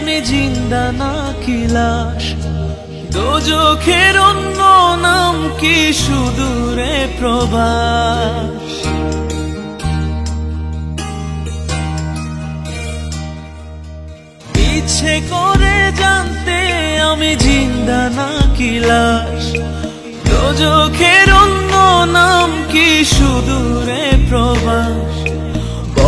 আমি জিন্দা না কি লাশ? দোজখের অন্য নাম কি সুদূরে প্রবাস? ইচ্ছে করে জানতে আমি জিন্দা না কি লাশ? দোজখের অন্য নাম কি সুদূরে প্রবাস?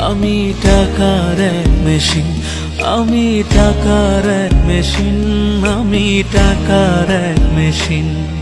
আমি টাকার এক মেশিন আমি টাকার মেশিন আমি টাকার মেশিন।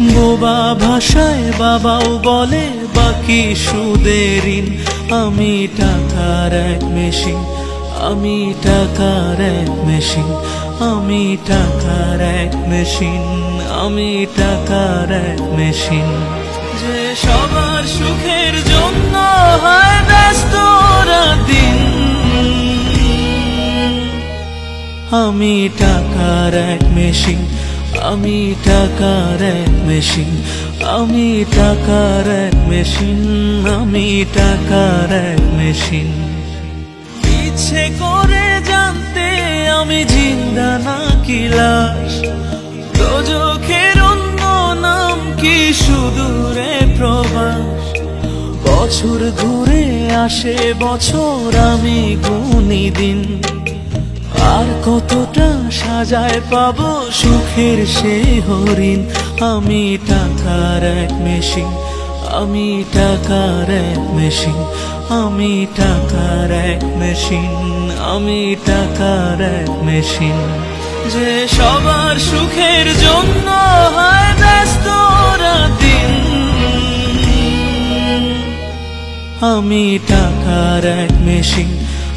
বোবা ভাষায় বাবাও বলে, বাকি সুদের ঋণ, আমি টাকার এক মেশিন, আমি টাকার এক মেশিন, আমি টাকার এক মেশিন, আমি টাকার এক মেশিন। যে সবার সুখের জন্য হয় ব্যস্ত দিন। আমি টাকার এক মেশিন আমি টাকার এক মেশিন, আমি টাকার এক মেশিন, আমি টাকার এক মেশিন। ইচ্ছে করে জানতে আমি জিন্দা না কি লাশ? অন্য নাম কি সুদূরে প্রবাস? বছর ঘুরে আসে বছর আমি গুনি দিন। আর কতটা সাজায় পাব সুখের সে হরিণ? আমি টাকার এক মেশিন, আমি টাকার এক মেশিন, আমি টাকার এক মেশিন, আমি টাকার এক মেশিন। যে সবার সুখের জন্য হয় ব্যস্ত দিন। আমি টাকার এক মেশিন